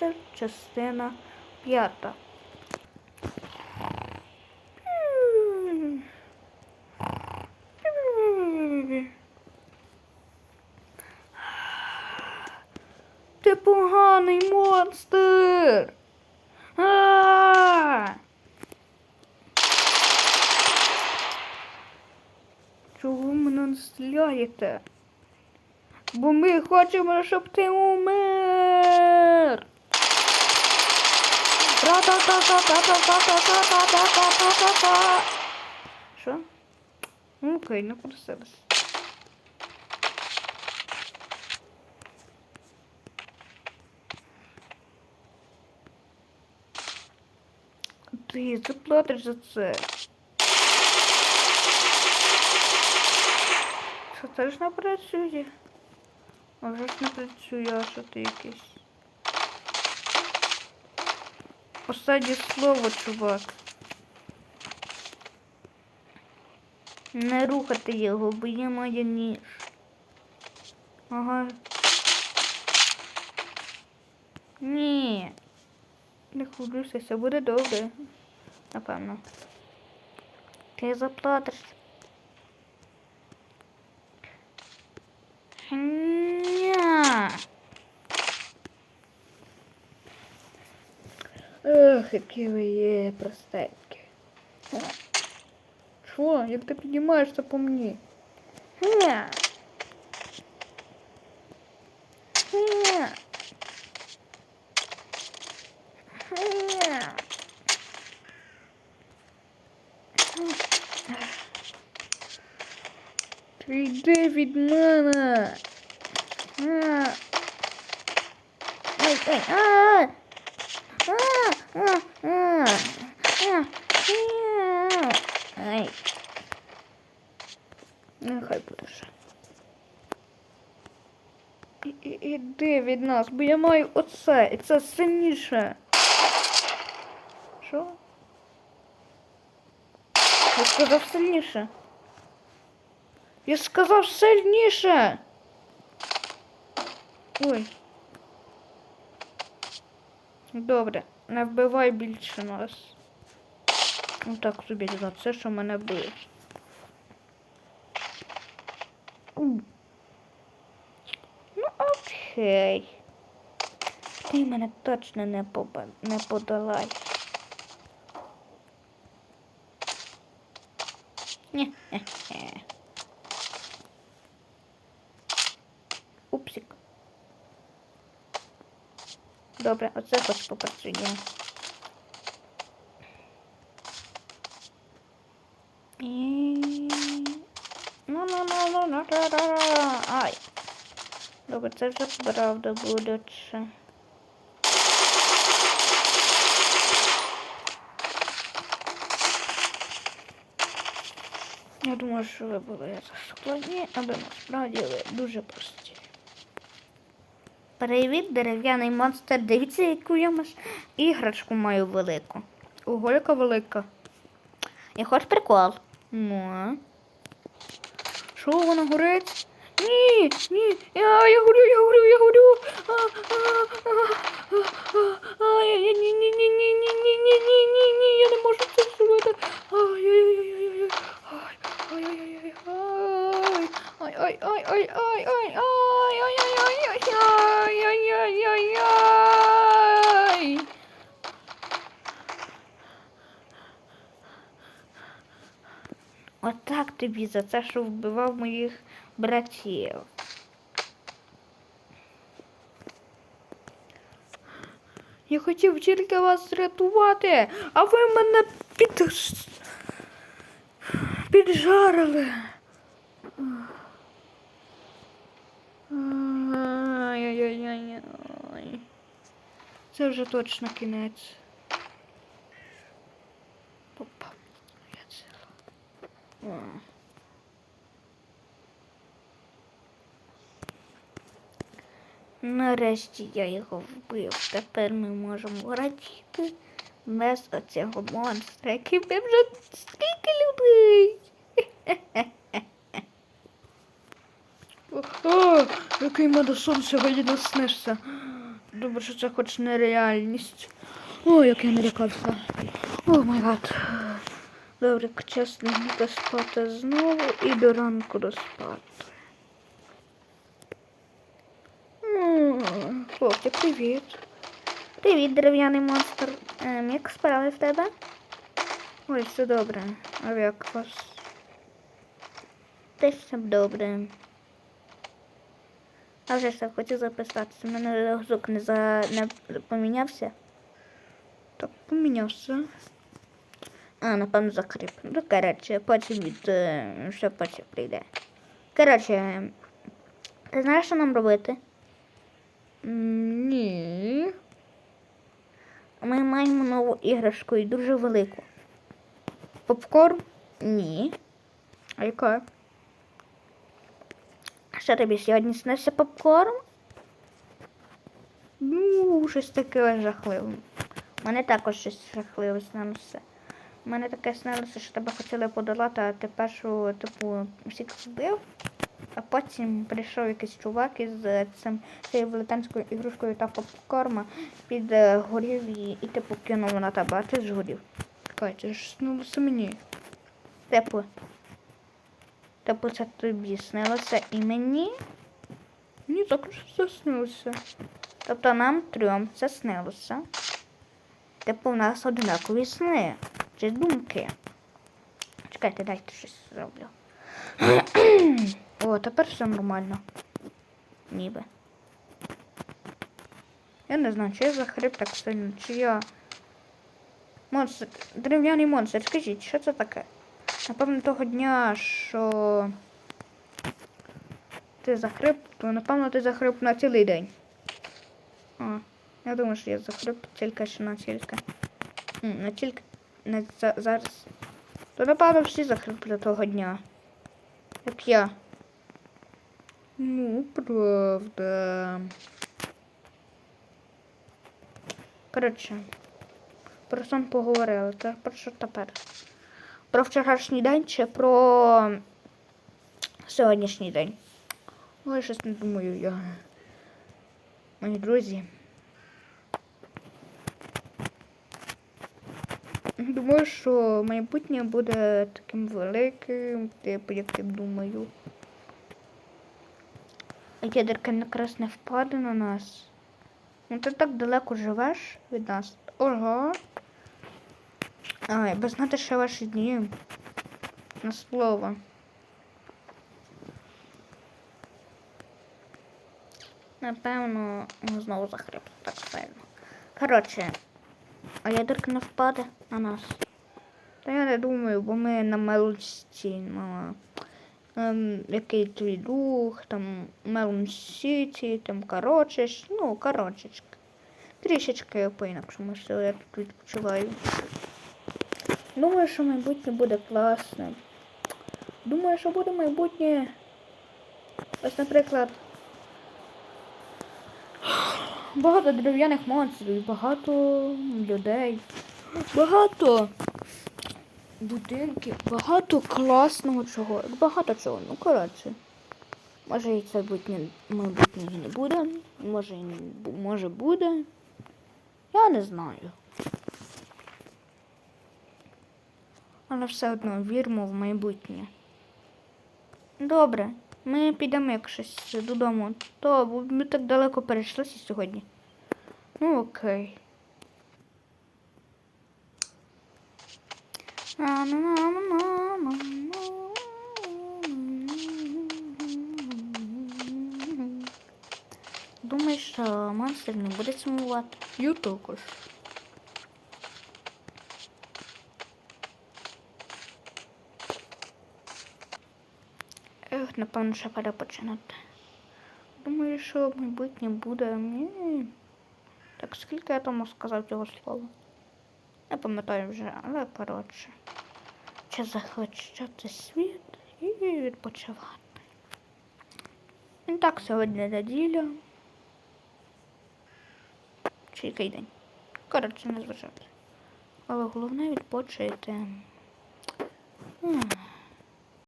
Монстр, частина п'ята. Ти поганий монстр. Чого ви мене не стріляєте? Бо ми хочемо, щоб ти умер. Що? Ну, Окей, не просилась. Ти заплатиш за це. Це теж не працює. А ж не працює, а що ти якийсь. Останнє слово, чувак. Не рухати його, бо є моя ніж. Ага. Ні. Не хвилюйся, все буде добре. Напевно. Ти заплатиш. Ох, які ви є простенькі. Що? Як ти піднімаєшся по мені? Ня. Ня. Ня. Ти йди від мене. А. Ай, ай, Іди від нас, бо я маю оце, і це сильніше. Що? Я сказав сильніше. Я сказав сильніше. Ой. Добре, не вбивай більше нас. Ну так собі це, що мене б'є. М. Ну окей. Ти мене точно не, не подолаєш. Ні-хе-хе. Пупсик. Добре, оце хоч попрацює. І... Ну, ну, ну, ну, ну, да, да, да. Ай. Добре, це вже правда буде. Я думаю, що ви були складні, але насправді ви дуже прості. Привіт, дерев'яний монстр. Дивіться, яку я маш... іграшку маю велику. Ого, яка велика. І хоч прикол. Ну. Що вона горить? Ні, ні, я, я горю, я горю, я горю. А, а, а, а, а, я- ні, ні, ні, ні, ні, ні, ні, ні, ні, я не можу це зробити. Ай. Ай, ай, ай, ай, ай, ай, ай, ай, ай, ай, ай, ай, ай, ай, ай. Отак тобі за це, що вбивав моїх братів. Я хотів тільки вас рятувати, а ви мене під... піджарили. Це вже точно кінець. Опа. Я ціла. Нарешті я його вбив. Тепер ми можемо радіти без оцього монстра, який би вже скільки людей. О, який мене сон сьогодні наснився. Добре, що це хоч не реальність. Ой, як я налякався. О май гад. Добре, чесно, йти спати знову і до ранку доспати. Хлопці, привіт. Привіт, дерев'яний монстр. Ем, як справи в тебе? Ой, все добре. А як вас? Теж все добре. А вже ж хочу записатися. У мене звук не, за... не помінявся. Так, помінявся. А, напевно, закріп. Ну, коротше, потім від... е, Що потім прийде. Коротше, ти знаєш, що нам робити? Ні. Ми маємо нову іграшку і дуже велику. Попкорн? Ні. А яка? Що тобі сьогодні снився попкорн? Ну, щось таке жахливе. У мене також щось жахливе снилося. У мене таке снилося, що тебе хотіли подолати, а ти першу, типу, всіх вбив, а потім прийшов якийсь чувак із е, цим цією велетенською ігрушкою та попкорма під е, горів і, і типу кинув на тебе, а ти згорів. Чекай, це ж снилося мені. Типу. Типу це тобі снилося і мені? Ні, так що це снилося. Тобто нам трьом це снилося. Типу в нас однакові сни. Чи думки. Чекайте, дайте щось зроблю. О, тепер все нормально. Ніби. Я не знаю, чи я захрип так сильно, чи я. Монстр, дерев'яний монстр, скажіть, що це таке? Напевно, того дня, що ти захрип, то напевно ти захрип на цілий день. А, я думаю, що я захрип тільки що на тільки. Не тільки не за, зараз. То напевно всі захрипли того дня. Як я. Ну, правда. Коротше, про сон поговорили. Та про що тепер? Про вчорашній день чи про сьогоднішній день? Ой, щось не думаю я. Мої друзі. Думаю, що майбутнє буде таким великим, типу, як я думаю. Ядерка якраз не впаде на нас. Ну ти так далеко живеш від нас. Ого. Ай, би знати, що ваші дні. На слово. Напевно, знову захрип так сильно. Коротше, а ядерка не впаде на нас. Та я не думаю, бо ми на мелочці, на ем, який твій дух, там Мелон Сіті, там коротше, ну, коротшечки. Трішечки по-інакшому, я тут відпочиваю. Думаю, що майбутнє буде класне. Думаю, що буде майбутнє. Ось, наприклад. Багато дерев'яних монстрів, багато людей, багато будинків, багато класного чого. Багато чого, ну коротше. Може і це і не буде, може може буде. Я не знаю. Але все одно віримо в майбутнє. Добре, ми підемо якось додому. То ми так далеко перейшлися сьогодні. Ну окей. Думаєш, що монстр не буде сумувати? Я також. Ех, напевно, ще пора починати. Думаю, що майбутнє буде. Ні. Так скільки я тому сказав цього слова? Не пам'ятаю вже, але коротше. Чи захвачати світ і відпочивати. І так, сьогодні неділя. Чи який день? Коротше, не зважати. Але головне відпочити. М.